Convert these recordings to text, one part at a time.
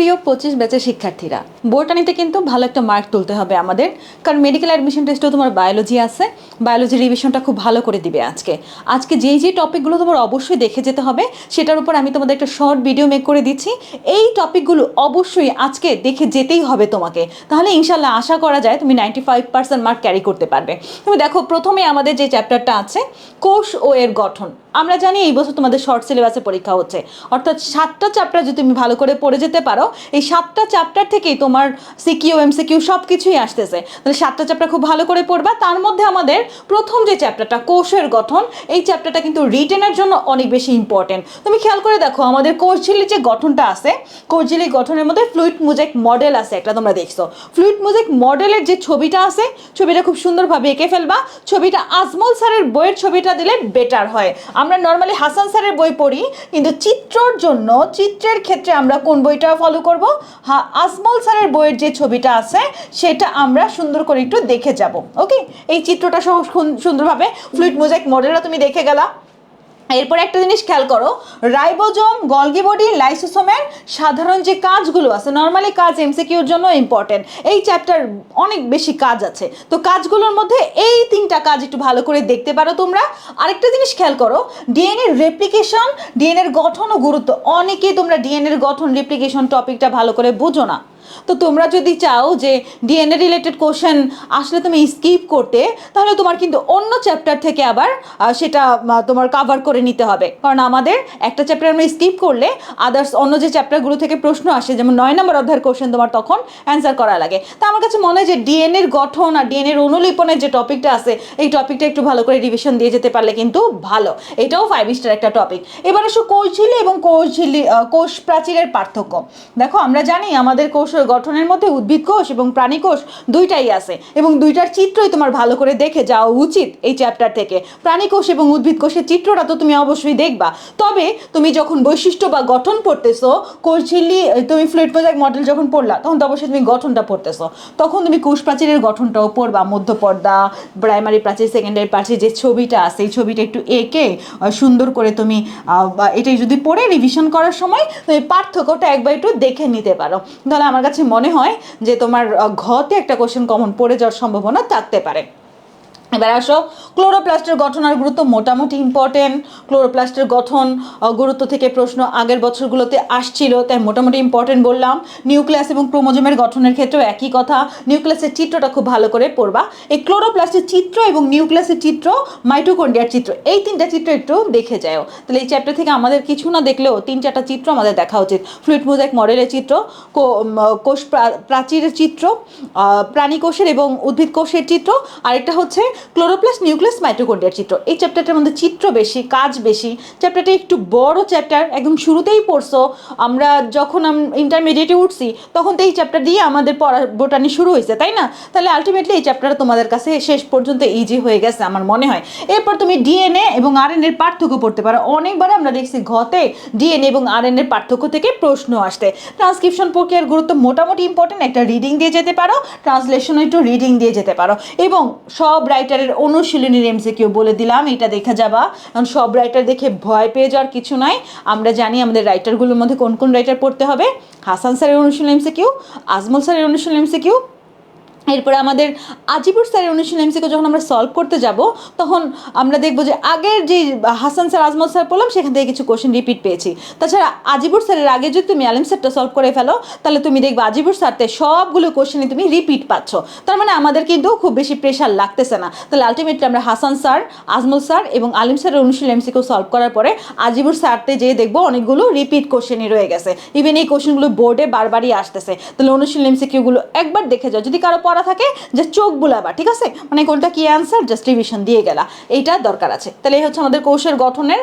প্রিয় পঁচিশ ব্যাচের শিক্ষার্থীরা, বোটানিতে কিন্তু ভালো একটা মার্ক তুলতে হবে আমাদের। কারণ মেডিকেল অ্যাডমিশন টেস্টেও তোমার বায়োলজি আছে। বায়োলজি রিভিশনটা খুব ভালো করে দিবে আজকে। আজকে যেই যেই টপিকগুলো তোমার অবশ্যই দেখে যেতে হবে, সেটার উপর আমি তোমাদের একটা শর্ট ভিডিও মেক করে দিচ্ছি। এই টপিকগুলো অবশ্যই আজকে দেখে যেতেই হবে তোমাকে। তাহলে ইনশাল্লাহ আশা করা যায় তুমি ninety five percent mark carry করতে পারবে। তুমি দেখো, প্রথমে আমাদের যে চ্যাপ্টারটা আছে, কোষ ও এর গঠন। আমরা জানি এই বছর তোমাদের শর্ট সিলেবাসে পরীক্ষা হচ্ছে। অর্থাৎ সাতটা চ্যাপ্টার যদি তুমি ভালো করে পড়ে যেতে পারো, এই সাতটা চ্যাপ্টার থেকেই তোমার সিকিউ এমসিকিউ সব কিছুই আসতেছে। তাহলে সাতটা চ্যাপ্টার খুব ভালো করে পড়বা। তার মধ্যে আমাদের প্রথম যে চ্যাপ্টারটা কোষের গঠন, এই চ্যাপ্টারটা কিন্তু রিটেনের জন্য অনেক বেশি ইম্পর্টেন্ট তুমি খেয়াল করে দেখো, আমাদের কোষঝিলির যে গঠনটা আছে কোষঝিলির গঠনের মধ্যে ফ্লুইড মুজেক মডেল আছে একটা তোমরা দেখছ। ফ্লুইড মুজেক মডেলের যে ছবিটা আছে, ছবিটা খুব সুন্দরভাবে এঁকে ফেলবা। ছবিটা আজমল স্যারের বইয়ের ছবিটা দিলে বেটার হয়। আমরা নর্মালি হাসান স্যারের বই পড়ি, কিন্তু চিত্রর জন্য, চিত্রের ক্ষেত্রে আমরা কোন বইটা ফলো করব? হা আসমল স্যারের বইয়ের যে ছবিটা আছে, সেটা আমরা সুন্দর করে একটু দেখে যাব ওকে এই চিত্রটা সুন্দরভাবে ফ্লুইড মোজাইক মডেলটা তুমি দেখে গেলা। এরপর একটা জিনিস খেয়াল করো, রাইবোজোম, গলগি বডি, লাইসোসোমের সাধারণ যে কাজগুলো আছে নর্মালি কাজ এমসিকিউর জন্য ইম্পর্টেন্ট এই চ্যাপ্টার অনেক বেশি কাজ আছে। তো কাজগুলোর মধ্যে এই তিনটা কাজ একটু ভালো করে দেখতে পারো তোমরা। আরেকটা জিনিস খেয়াল করো ডিএনএ রেপ্লিকেশন ডিএনএর গঠন ও গুরুত্ব। অনেকেই তোমরা ডিএনএর গঠন রেপ্লিকেশন টপিকটা ভালো করে বোঝো না। তো তোমরা যদি চাও যে ডিএনএ রিলেটেড কোশ্চেন আসলে তুমি স্কিপ করতে তাহলে তোমার কিন্তু অন্য চ্যাপ্টার থেকে আবার সেটা তোমার কাভার করে নিতে হবে। কারণ আমাদের একটা চ্যাপ্টার আমরা স্কিপ করলে আদার্স অন্য যে চ্যাপ্টারগুলো থেকে প্রশ্ন আসে যেমন নয় নম্বর অধ্যায়ের কোশ্চেন তোমার তখন অ্যান্সার করা লাগে। তা আমার কাছে মনে হয় যে ডিএনএর গঠন আর ডিএনএর অনুলিপনের যে টপিকটা আছে এই টপিকটা একটু ভালো করে রিভিশন দিয়ে যেতে পারলে কিন্তু ভালো। এটাও ফাইভ স্টার একটা টপিক এবার আসো কোষঝিলি এবং কোষঝিলি আহ, কোষ প্রাচীরের পার্থক্য। দেখো আমরা জানি আমাদের কোষ গঠনের মধ্যে উদ্ভিদ কোষ এবং প্রাণী কোষ দুইটাই আছে এবং দুইটার চিত্রই তোমার ভালো করে দেখে যাওয়া উচিত এই চ্যাপ্টার থেকে। প্রাণী কোষ এবং উদ্ভিদ কোষের চিত্রটা তো তুমি অবশ্যই দেখবা। তবে তুমি যখন বৈশিষ্ট্য বা গঠন পড়তেছো কোষঝিল্লি তুমি ফ্লুইড মোজাইক মডেল যখন পড়লা, তখন তো অবশ্যই তুমি গঠনটা পড়তেছো। তখন তুমি কোষ প্রাচীরের গঠনটাও পড়বা, মধ্যপর্দা প্রাইমারি প্রাচীর সেকেন্ডারি প্রাচীর যে ছবিটা আছে, এই ছবিটা একটু এঁকে সুন্দর করে তুমি এটাই যদি পড়ে রিভিশন করার সময়, তুমি পার্থক্যটা একবার একটু দেখে নিতে পারো। তাহলে আমার কাছে মনে হয় যে তোমার ঘতে একটা কোশ্চেন কমন পড়ে যাওয়ার সম্ভাবনা থাকতে পারে। এবার আসো, ক্লোরোপ্লাস্টের গঠন আর গুরুত্ব মোটামুটি ইম্পর্টেন্ট ক্লোরোপ্লাস্টের গঠন গুরুত্ব থেকে প্রশ্ন আগের বছরগুলোতে আসছিল, তাই মোটামুটি ইম্পর্টেন্ট বললাম। নিউক্লিয়াস এবং ক্রোমোজোমের গঠনের ক্ষেত্রেও একই কথা। নিউক্লিয়াসের চিত্রটা খুব ভালো করে পড়বা। এই ক্লোরোপ্লাস্টের চিত্র এবং নিউক্লিয়াসের চিত্র মাইটোকন্ডিয়ার চিত্র, এই তিনটা চিত্র একটু দেখে যাও তাহলে এই চ্যাপ্টার থেকে আমাদের কিছু না দেখলেও তিন চারটা চিত্র আমাদের দেখা উচিত। ফ্লুইড মোজাইক মডেলের চিত্র কোষ প্রা- প্রাচীরের চিত্র প্রাণী কোষের এবং উদ্ভিদ কোষের চিত্র। আরেকটা হচ্ছে ক্লোরোপ্লাস্ট নিউক্লিয়াস মাইটোকন্ড্রিয়ার চিত্র। এই চ্যাপ্টারটার মধ্যে চিত্র বেশি, কাজ বেশি। চ্যাপ্টারটা একটু বড় চ্যাপ্টার একদম শুরুতেই পড়ছো। আমরা যখন ইন্টারমিডিয়েটে উঠছি, তখন তো এই চ্যাপ্টার দিয়ে আমাদের পড়া বোটানি শুরু হয়েছে, তাই না? তাহলে আলটিমেটলি এই চ্যাপ্টারটা তোমাদের কাছে শেষ পর্যন্ত ইজি হয়ে গেছে আমার মনে হয়। এরপর তুমি ডিএনএ এবং আরএনএ এর পার্থক্য পড়তে পারো। অনেকবার আমরা দেখছি ঘতে ডিএনএ এবং আরএনএ এর পার্থক্য থেকে প্রশ্ন আসতে। ট্রান্সক্রিপশন প্রক্রিয়ার গুরুত্ব মোটামুটি ইম্পর্টেন্ট একটা রিডিং দিয়ে যেতে পারো ট্রান্সলেশন একটু রিডিং দিয়ে যেতে পারো। এবং সব রাইটারের অনুশীলনীর এমসিকিউ বলে দিলাম এটা দেখা যাবা। কারণ সব রাইটার দেখে ভয় পেয়ে যাওয়ার কিছু নাই। আমরা জানি আমাদের রাইটারগুলোর মধ্যে কোন কোন রাইটার পড়তে হবে। হাসান স্যারের অনুশীলন এমসে এমসিকিউ আজমল স্যারের অনুশীলন এমসিকিউ এরপরে আমাদের আজিপুর স্যারের অনুশীলন এমসিকিউ যখন আমরা সলভ করতে যাব, তখন আমরা দেখব যে আগের যে হাসান স্যার, আজমল স্যার পড়লাম সেখান থেকে কিছু কোশ্চেন রিপিট পেয়েছি। তাছাড়া আজিপুর স্যারের আগে যদি তুমি আলিম স্যারটা সলভ করে ফেলো, তাহলে তুমি দেখবে আজিবুর স্যারতে সবগুলো কোশ্চেনই তুমি রিপিট পাচ্ছ। তার মানে আমাদের কিন্তু খুব বেশি প্রেশার লাগতেছে না। তাহলে আলটিমেটলি আমরা হাসান স্যার, আজমল স্যার এবং আলিম স্যারের অনুশীলন এমসিকিউ সলভ করার পরে আজিবুর স্যারতে যেয়ে দেখব অনেকগুলো রিপিট কোশ্চেনই রয়ে গেছে। ইভেন এই কোশ্চেনগুলো বোর্ডে বারবারই আসতেছে। তাহলে অনুশীলন এমসিকিউগুলো একবার দেখে যাও। যদি কারও পড়া থাকে যে চোখ বুলাবা, ঠিক আছে? মানে কোনটা কি অ্যান্সার জাস্ট রিভিশন দিয়ে গেলা। এইটা দরকার আছে। তাহলে এই হচ্ছে আমাদের কোষের গঠনের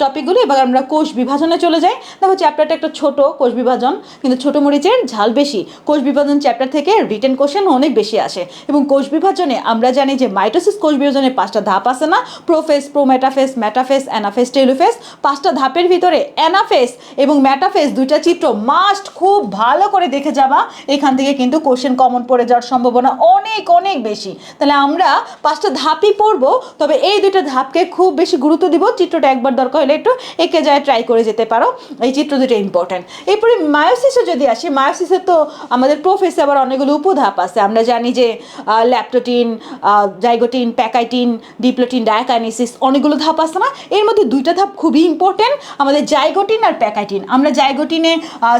টপিকগুলো এবার আমরা কোষ বিভাজনে চলে যাই। দেখো চ্যাপ্টারটা একটা ছোট কোষ বিভাজন, কিন্তু ছোট মরিচের ঝাল বেশি। কোষ বিভাজন চ্যাপ্টার থেকে রিটেন কোশ্চেন অনেক বেশি আসে। এবং কোষ বিভাজনে আমরা জানি যে মাইটোসিস কোষ বিভাজনে পাঁচটা ধাপ আছে না? Prophase prometaphase metaphase anaphase telophase পাঁচটা ধাপের ভিতরে অ্যানাফেস এবং ম্যাটাফেস দুইটা চিত্র মাস্ট খুব ভালো করে দেখে যাবা। এখান থেকে কিন্তু কোশ্চেন কমন পড়ে যাওয়ার সম্ভাবনা সম্ভাবনা অনেক অনেক বেশি। তাহলে আমরা পাঁচটা ধাপই পড়ব, তবে এই দুটো ধাপকে খুব বেশি গুরুত্ব দিব। চিত্রটা একবার দরকার হলে একটু এঁকে যায় ট্রাই করে যেতে পারো। এই চিত্র দুটো ইম্পর্ট্যান্ট এরপরে মায়োসিসে যদি আসি মায়োসিসে তো আমাদের প্রোফেসে আবার অনেকগুলো উপধাপ আছে। আমরা জানি যে leptotene zygotene pachytene diplotene diakinesis অনেকগুলো ধাপ আছে না? এর মধ্যে দুইটা ধাপ খুবই ইম্পর্টেন্ট আমাদের জাইগোটিন আর প্যাকাইটিন আমরা জাইগোটিনে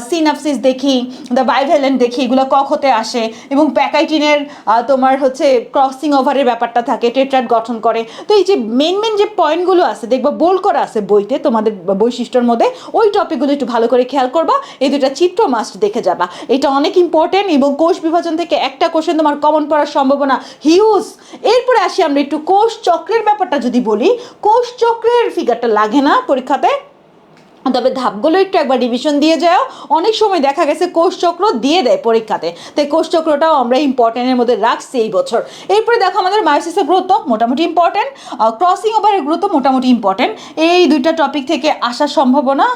সিনাপসিস দেখি দ্য বাইভ্যালেন্ট দেখি, এগুলো কক হতে আসে এবং প্যাকাইটিনের আহ, তোমার হচ্ছে ক্রসিং ওভারের ব্যাপারটা থাকে টেট্রাট গঠন করে। তো এই যে মেন মেন যে পয়েন্টগুলো আছে দেখবা বোল করা আছে বইতে তোমাদের বৈশিষ্ট্যর মধ্যে ওই টপিকগুলো একটু ভালো করে খেয়াল করবা এই দুটা চিত্র মাস্ট দেখে যাবা। এটা অনেক ইম্পর্টেন্ট এবং কোষ বিভাজন থেকে একটা কোশ্চেন তোমার কমন পড়ার সম্ভাবনা হিউজ এরপরে আসি আমরা একটু কোষ চক্রের ব্যাপারটা যদি বলি কোষ চক্রের ফিগারটা লাগে না পরীক্ষাতে? তবে ধাপগুলো একটু একবার রিভিশন দিয়ে যাও। অনেক সময় দেখা গেছে কোষচক্র দিয়ে দেয় পরীক্ষাতে। তাই কোষচক্রটাও আমরা ইম্পর্টেন্টের মধ্যে রাখছি এই বছর। এরপরে দেখো আমাদের মায়োসিসের গুরুত্ব মোটামুটি ইম্পর্টেন্ট ক্রসিং ওভারের গুরুত্ব মোটামুটি ইম্পর্টেন্ট এই দুইটা টপিক থেকে আসার সম্ভাবনা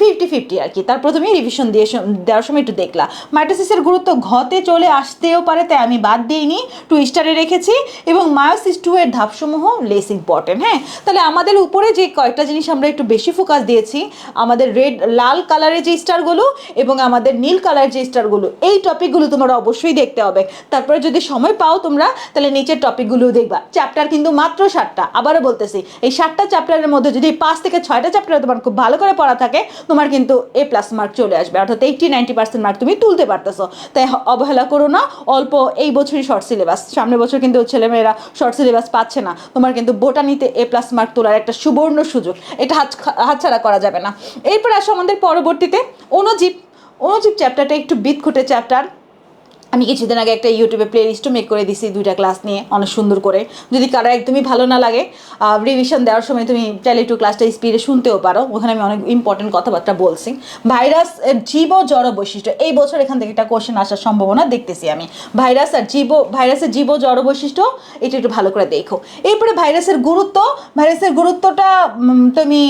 ফিফটি ফিফটি আর কি। তার প্রথমেই রিভিশন দিয়ে দেওয়ার সময় একটু দেখলাম মাইটোসিসের গুরুত্ব ঘতে চলে আসতেও পারে, তাই আমি বাদ দিইনি। টু স্টারে রেখেছি এবং মায়োসিস টু এর ধাপসমূহ লেস ইম্পর্টেন্ট হ্যাঁ? তাহলে আমাদের উপরে যে কয়েকটা জিনিস আমরা একটু বেশি ফোকাস দিয়েছি আমাদের রেড লাল কালারের যে স্টারগুলো এবং আমাদের নীল কালারের যে স্টারগুলো এই টপিকগুলো তোমরা অবশ্যই দেখতে হবে। তারপরে যদি সময় পাও তোমরা, তাহলে নিচের টপিকগুলো দেখবা। চ্যাপ্টার কিন্তু মাত্র ষাটটা আবারও বলতেছি, এই ষাটটা চ্যাপ্টারের মধ্যে যদি পাঁচ থেকে ছয়টা চ্যাপ্টার তোমার খুব ভালো করে পড়া থাকে, তোমার কিন্তু এ প্লাস মার্ক চলে আসবে। অর্থাৎ এইটটি নাইনটি পার্সেন্ট মার্ক তুমি তুলতে পারতেছো। তাই অবহেলা করো না। অল্প এই বছরই শর্ট সিলেবাস সামনের বছর কিন্তু ছেলেমেয়েরা শর্ট সিলেবাস পাচ্ছে না। তোমার কিন্তু বোটানিতে এ প্লাস মার্ক তোলার একটা সুবর্ণ সুযোগ। এটা হাত, হাতছাড়া করা যাবে না। এরপর আসো আমাদের পরবর্তীতে অণুজীব অণুজীব চ্যাপ্টারটা একটু বিদঘুটে চ্যাপ্টার আমি কিছুদিন আগে একটা ইউটিউবে প্লে লিস্টও মেক করে দিছি দুইটা ক্লাস নিয়ে, অনেক সুন্দর করে। যদি কারও একদমই ভালো না লাগে রিভিশন দেওয়ার সময় তুমি চাইলে একটু ক্লাসটা স্পিডে শুনতেও পারো। ওখানে আমি অনেক ইম্পর্টেন্ট কথাবার্তা বলছি। ভাইরাস জীব জড় বৈশিষ্ট্য, এই বছর এখান থেকে একটা কোশ্চেন আসার সম্ভাবনা দেখতেছি আমি। ভাইরাস আর জীব ভাইরাসের জীব জড় বৈশিষ্ট্য, এটা একটু ভালো করে দেখো। এরপরে ভাইরাসের গুরুত্ব ভাইরাসের গুরুত্বটা তুমি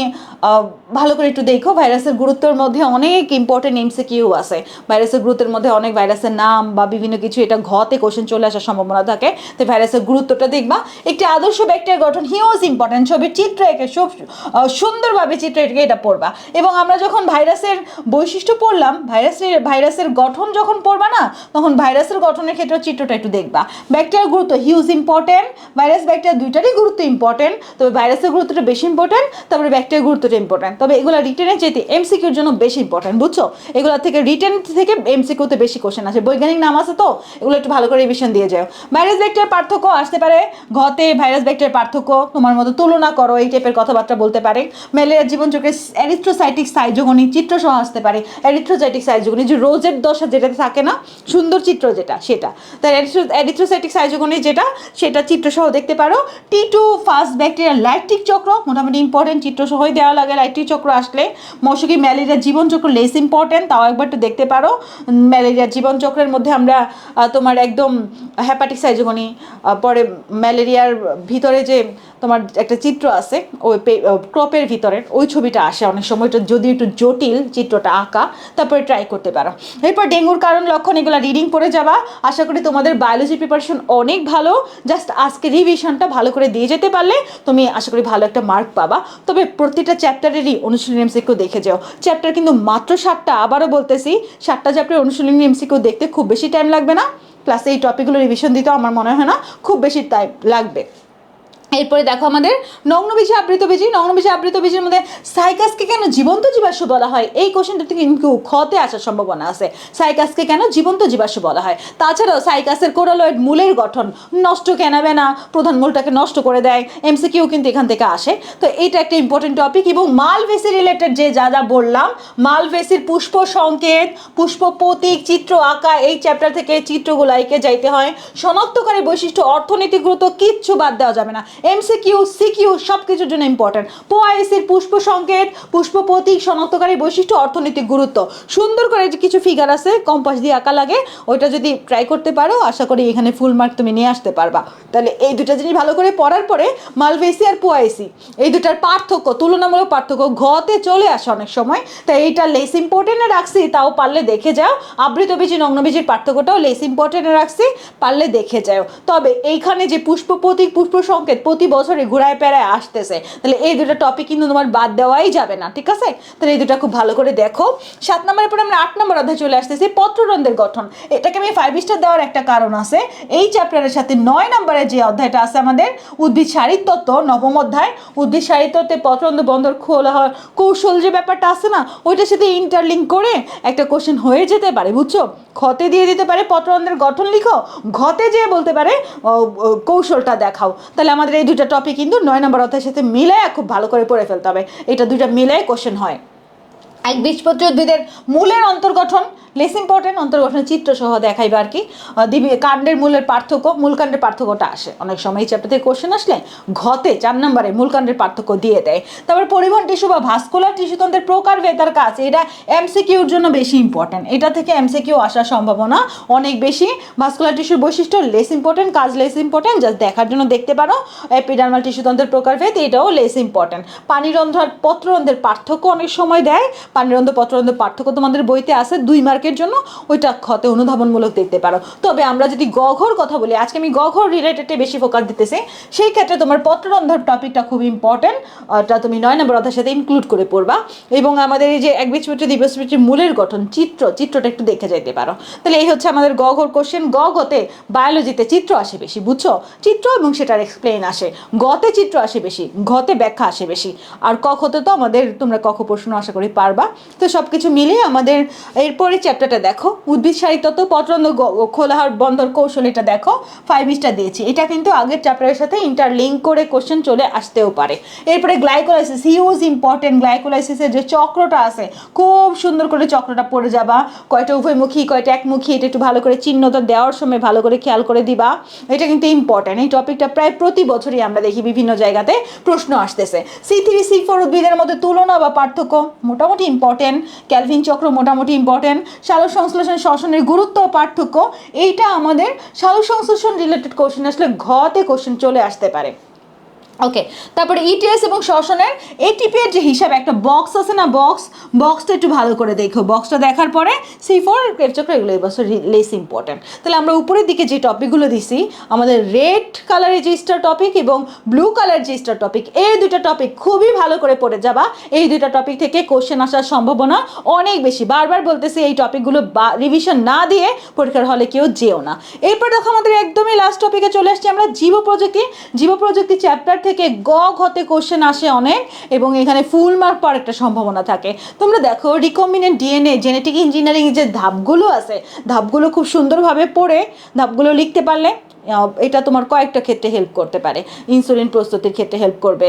ভালো করে একটু দেখো। ভাইরাসের গুরুত্বের মধ্যে অনেক ইম্পর্টেন্ট এমসিকিউ আছে। ভাইরাসের গুরুত্বের মধ্যে অনেক ভাইরাসের নাম বা বিভিন্ন কিছু এটা ঘতে কোশ্চেন চলে আসার সম্ভাবনা থাকে। তো ভাইরাসের গুরুত্বটা দেখবা। একটি আদর্শ ব্যাকটেরিয়ার গঠন হিউজ ইম্পর্টেন্ট ছবির চিত্র এঁকে সুন্দরভাবে চিত্র এঁকে এটা পড়বা। এবং আমরা যখন ভাইরাসের বৈশিষ্ট্য পড়লাম, ভাইরাসের ভাইরাসের গঠন যখন পড়বা না, তখন ভাইরাসের গঠনের ক্ষেত্রে চিত্রটা একটু দেখবা। ব্যাকটেরিয়ার গুরুত্ব হিউজ ইম্পর্টেন্ট ভাইরাস ব্যাকটেরিয়া দুইটারই গুরুত্ব ইম্পর্টেন্ট তবে ভাইরাসের গুরুত্বটা বেশি ইম্পর্টেন্ট তারপরে ব্যাকটেরিয়ার গুরুত্বটা ইম্পর্টেন্ট তবে এগুলো রিটেনে যেতে এমসিকিউর জন্য বেশি ইম্পর্টেন্ট বুঝছ? এগুলো থেকে রিটেন থেকে এমসিকিউতে বেশি কোশ্চেন আছে বৈজ্ঞানিক নাম আছে তো? এগুলো একটু ভালো করে রিভিশন দিয়ে যাও। ভাইরাস ব্যাকটেরিয়ার পার্থক্য আসতে পারে, ঘতে ভাইরাস ব্যাকটেরিয়ার পার্থক্য, তোমার মতো তুলনা করো, এই টাইপের কথাবার্তা বলতে পারে। ম্যালেরিয়ার জীবন চক্রে অ্যারিথ্রোসাইটিক সাইজোগনি চিত্র সহ আসতে পারে। অ্যারিথ্রোসাইটিক সাইজোগনি যে রোজের দশা যেটাতে থাকে না, সুন্দর চিত্র যেটা, সেটা। তাই অ্যারিথ্রোসাইটিক সাইজোগনি যেটা, সেটা চিত্র সহ দেখতে পারো। টি টু ফার্স্ট ব্যাকটেরিয়া লাইট্রিক চক্র, মোটামুটি ইম্পর্টেন্ট চিত্র সহই দেওয়া লাগে লাইট্রিক চক্র আসলে। মশকি জীবন চক্র লেস ইম্পর্টেন্ট তাও একবার একটু দেখতে পারো। ম্যালেরিয়ার জীবন চক্রের মধ্যে আমরা আহ, তোমার একদম হ্যাপাটিক সাইজোগনি পরে ম্যালেরিয়ার ভিতরে যে তোমার একটা চিত্র আছে ওই ক্রপের ভিতরের ওই ছবিটা আসে অনেক সময়। এটা যদি একটু জটিল চিত্রটা আঁকা তারপরে ট্রাই করতে পারো। এরপর ডেঙ্গুর কারণ লক্ষণ এগুলো রিডিং পড়ে যাবা। আশা করি তোমাদের বায়োলজি প্রিপারেশন অনেক ভালো। জাস্ট আজকে রিভিশনটা ভালো করে দিয়ে যেতে পারলে তুমি আশা করি ভালো একটা মার্ক পাবা। তবে প্রতিটা চ্যাপ্টারেরই অনুশীলনী এমসিকিউ দেখে যাও। চ্যাপ্টার কিন্তু মাত্র সাতটা আবারও বলতেছি সাতটা চ্যাপ্টার অনুশীলনী এমসিকিউ দেখতে খুব বেশি টাইম লাগবে না প্লাস এই টপিকগুলো রিভিশন দিতেও আমার মনে হয় না খুব বেশি টাইম লাগবে। এরপরে দেখো আমাদের নগ্নবীজে আবৃত বীজি নগ্নবীজে আবৃত বীজের মধ্যে সাইকাসকে কেন জীবন্ত জীবাশ্ম বলা হয়? এই কোশ্চেনটা থেকে কিন্তু খতে আসার সম্ভাবনা আছে। সাইকাসকে কেন জীবন্ত জীবাশ্ম বলা হয়? তাছাড়াও সাইকাসের কোরালয়েড মূলের গঠন নষ্ট কেন না? প্রধান মূলটাকে নষ্ট করে দেয়। এমসিকিউ কিন্তু এখান থেকে আসে। তো এইটা একটা ইম্পর্টেন্ট টপিক এবং মালভেসি রিলেটেড যে যা যা বললাম, মালভেসির পুষ্প সংকেত, পুষ্প প্রতীক, চিত্র আঁকা, এই চ্যাপ্টার থেকে চিত্রগুলো এঁকে যাইতে হয়। শনাক্তকারী বৈশিষ্ট্য অর্থনৈতিক গুরুত্ব কিচ্ছু বাদ দেওয়া যাবে না। এমসিকিউ সিকিউ সব কিছুর জন্য ইম্পর্টেন্ট পোয়াইসির পুষ্প সংকেত, পুষ্প প্রতীক, শনাক্তকারী বৈশিষ্ট্য, অর্থনৈতিক গুরুত্ব। সুন্দর করে কিছু ফিগার আছে কম্পাস দিয়ে আঁকা লাগে, ওইটা যদি ট্রাই করতে পারো, আশা করি এখানে ফুল মার্ক তুমি নিয়ে আসতে পারবা। তাহলে এই দুটো জিনিস ভালো করে পড়ার পরে মালভেসি আর পোয়াইসি এই দুটার পার্থক্য, তুলনামূলক পার্থক্য ঘতে চলে আসে অনেক সময়, তাই এইটা লেস ইম্পর্টেন্টে রাখছি, তাও পারলে দেখে যাও। আবৃত বীজ, নগ্ন বীজের পার্থক্যটাও লেস ইম্পর্টেন্টে রাখছি, পারলে দেখে যাও। তবে এইখানে যে পুষ্প প্রতীক, পুষ্প সংকেত প্রতি বছরে ঘুরায় পেরায় আসতেছে। তাহলে এই দুটো টপিক কিন্তু তোমার বাদ দেওয়াই যাবে না, ঠিক আছে? তাহলে এই দুটো খুব ভালো করে দেখো। সাত নম্বরের পরে আমরা আট নম্বর অধ্যায় চলে আসতেছি পত্ররন্ধ্রের গঠন। এটাকে আমি ফাইভ স্টার দেওয়ার একটা কারণ আছে। এই চ্যাপ্টারের সাথে নয় নম্বরের যে অধ্যায়টা আছে আমাদের, উদ্ভিদ শারীরতত্ত্ব নবম অধ্যায়। উদ্ভিদ শারীরতত্ত্বে পত্ররন্ধ্র বন্দর খোলা হওয়ার কৌশল যে ব্যাপারটা আছে না, ওইটার সাথে ইন্টারলিঙ্ক করে একটা কোশ্চেন হয়ে যেতে পারে, বুঝছ? খতে দিয়ে দিতে পারে পত্ররন্ধ্রের গঠন, লিখো। ঘতে যেয়ে বলতে পারে কৌশলটা দেখাও। তাহলে আমাদের এই দুইটা টপিক কিন্তু নয় নম্বর অধ্যায়ের সাথে মিলে খুব ভালো করে পড়ে ফেলতে হবে। এটা দুইটা মিলে কোশ্চেন হয়। এক বীজপত্রী উদ্ভিদের মূলের অন্তর্গঠন লেস ইম্পর্টেন্ট অন্তর্গঠনের চিত্র সহ দেখাইবে আর কি দিবি কাণ্ডের মূলের পার্থক্য, মূল কাণ্ডের পার্থক্যটা আসে। অনেক সময় এই চ্যাপ্টার থেকে কোশ্চেন আসলে ঘতে চার নম্বরে মূল কাণ্ডের পার্থক্য দিয়ে দেয়। তারপর পরিবহন টিস্যু বা ভাস্কুলার টিস্যুতন্ত্রের প্রকার ভেদার কাজ, এটা এমসিকিউর জন্য বেশি ইম্পর্টেন্ট এটা থেকে এমসিকিউ আসার সম্ভাবনা অনেক বেশি। ভাস্কুলার টিস্যুর বৈশিষ্ট্য লেস ইম্পর্টেন্ট কাজ লেস ইম্পর্টেন্ট জাস্ট দেখার জন্য দেখতে পারো। এপিডার্মাল টিস্যুতন্ত্রের প্রকারভেদ এটাও লেস ইম্পর্টেন্ট পানিরন্ধ্র আর পত্ররন্ধ্রের পার্থক্য অনেক সময় দেয়। পানিরন্ধ্র, পত্ররন্ধ্রের পার্থক্য তোমাদের বইতে আছে। দুই মার্কের জন্য ওইটা ক্ষতে অনুধাবনমূলক দেখতে পারো। তবে আমরা যদি গঘর কথা বলি, আজকে আমি গঘর রিলেটেডে বেশি ফোকাস দিতেছি। সেই ক্ষেত্রে তোমার পত্ররন্ধ্র টপিকটা খুব ইম্পর্টেন্ট ওটা তুমি নয় নম্বর অধ্যায়ের সাথে ইনক্লুড করে পড়বা। এবং আমাদের এই যে এক বীজপত্রী দ্বিবীজপত্রীর মূলের গঠন, চিত্র, চিত্রটা একটু দেখে যাইতে পারো। তাহলে এই হচ্ছে আমাদের গঘর কোশ্চেন গতে বায়োলজিতে চিত্র আসে বেশি, বুঝছ? চিত্র এবং সেটার এক্সপ্লেন আসে। গতে চিত্র আসে বেশি, ঘতে ব্যাখ্যা আসে বেশি। আর কখতে তো আমাদের তোমরা কখ প্রশ্ন আশা করি পারবা। তো সব কিছু মিলিয়ে আমাদের এরপরে চ্যাপ্টারটা দেখো। উদ্ভিদ সাহিত্য পত্রন্দ খোলাহার বন্দর কৌশল এটা দেখো ফাইভ স্টার দিয়েছি। এটা কিন্তু আগের চ্যাপ্টারের সাথে ইন্টারলিঙ্ক করে কোশ্চেন চলে আসতেও পারে। এরপরে গ্লাইকোলাইসিস হিউজ ইম্পর্টেন্ট গ্লাইকোলাইসিসের যে চক্রটা আছে, খুব সুন্দর করে চক্রটা পড়ে যাবা। কয়টা উভয়মুখী, কয়টা একমুখী, এটা একটু ভালো করে চিহ্নটা দেওয়ার সময় ভালো করে খেয়াল করে দিবা। এটা কিন্তু ইম্পর্টেন্ট এই টপিকটা প্রায় প্রতি বছরই আমরা দেখি বিভিন্ন জায়গাতে প্রশ্ন আসতেছে। সি থ্রি সি ফোর উদ্ভিদের মধ্যে তুলনা বা পার্থক্য মোটামুটি ইম্পর্টেন্ট ক্যালভিন চক্র মোটামুটি ইম্পর্টেন্ট সালোক সংশ্লেষণ শ্বসনের গুরুত্ব ও পার্থক্য, এইটা আমাদের সালোক সংশ্লেষণ রিলেটেড কোশ্চেন আসলে ঘতে কোশ্চেন চলে আসতে পারে। ওকে তারপরে ইটিএস এবং শ্বসনের এটিপি এর যে হিসাবে, একটা বক্স আছে না বক্স বক্সটা একটু ভালো করে দেখো। বক্সটা দেখার পরে সি ফোর চক্র এগুলো এই বছর লেস ইম্পর্টেন্ট তাহলে আমরা উপরের দিকে যে টপিকগুলো দিছি, আমাদের রেড কালারের যে স্টার টপিক এবং ব্লু কালার যে স্টার টপিক এই দুটো টপিক খুবই ভালো করে পড়ে যাবা। এই দুটো টপিক থেকে কোশ্চেন আসার সম্ভাবনা অনেক বেশি। বারবার বলতেছি এই টপিকগুলো রিভিশন না দিয়ে পরীক্ষার হলে কেউ যেও না। এরপর দেখো আমাদের একদমই লাস্ট টপিকে চলে আসছি আমরা জীব প্রযুক্তি জীব প্রযুক্তি চ্যাপ্টার থেকে গ ঘতে কোশ্চেন আসে অনেক এবং এখানে ফুল মার্ক পাওয়ার একটা সম্ভাবনা থাকে। তোমরা দেখো রিকম্বিনেন্ট ডিএনএ জেনেটিক ইঞ্জিনিয়ারিং যে ধাপগুলো আছে, ধাপগুলো খুব সুন্দরভাবে পড়ে, ধাপগুলো লিখতে পারলে এটা তোমার কয়েকটা ক্ষেত্রে হেল্প করতে পারে। ইনসুলিন প্রস্তুতির ক্ষেত্রে হেল্প করবে।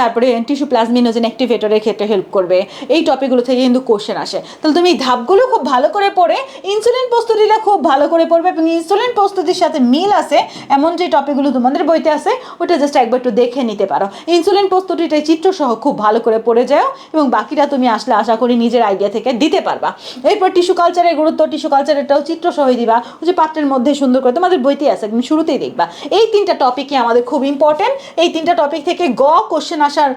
তারপরে টিস্যু প্লাজমিনোজেন অ্যাক্টিভেটরের ক্ষেত্রে হেল্প করবে। এই টপিকগুলো থেকে কিন্তু কোশ্চেন আসে। তাহলে তুমি এই ধাপগুলো খুব ভালো করে পড়ে ইনসুলিন প্রস্তুতিটা খুব ভালো করে পড়বে এবং ইনসুলিন প্রস্তুতির সাথে মিল আছে এমন যে টপিকগুলো তোমাদের বইতে আছে ওটা জাস্ট একবার একটু দেখে নিতে পারো। ইনসুলিন প্রস্তুতিটা চিত্র সহ খুব ভালো করে পড়ে যাও এবং বাকিটা তুমি আসলে আশা করি নিজের আইডিয়া থেকে দিতে পারবা। এরপর টিস্যু কালচারের গুরুত্ব টিস্যু কালচারেরটাও চিত্র সহই দিবা। ওই যে পাত্রের মধ্যে সুন্দর করে তোমাদের বইতে আছে একদম শুরুতেই দেখবা। এই তিনটা টপিকই আমাদের খুব ইম্পর্টেন্ট এই তিনটা টপিক থেকে গ কোশ্চেন আসার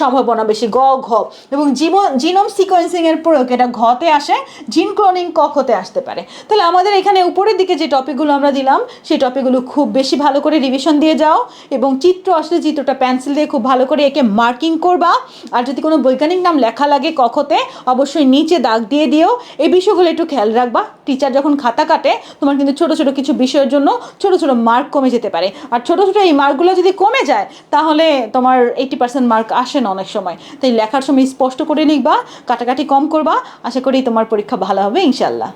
সম্ভাবনা বেশি। গ, ঘ। এবং জীবন জিনোম সিকোয়েন্সিং এর প্রয়োগ এটা ঘতে আসে জিন ক্লোনিং ক খতে আসতে পারে। তাহলে আমাদের এখানে উপরের দিকে যে টপিকগুলো আমরা দিলাম, সেই টপিকগুলো খুব বেশি ভালো করে রিভিশন দিয়ে যাও এবং চিত্র আসলে চিত্রটা পেন্সিল দিয়ে খুব ভালো করে একে মার্কিং করবা। আর যদি কোনো বৈজ্ঞানিক নাম লেখা লাগে কখতে অবশ্যই নিচে দাগ দিয়ে দিও। এই বিষয়গুলো একটু খেয়াল রাখবা। টিচার যখন খাতা কাটে, তোমার কিন্তু ছোট ছোট কিছু বিষয়ের জন্য ছোট ছোটো মার্ক কমে যেতে পারে। আর ছোটো ছোটো এই মার্কগুলো যদি কমে যায়, তাহলে তোমার এইটি পার্সেন্ট মার্ক আসে না অনেক সময়। তাই লেখার সময় স্পষ্ট করে লিখবা, কাটাকাটি কম করবা। আশা করি তোমার পরীক্ষা ভালো হবে ইনশাল্লাহ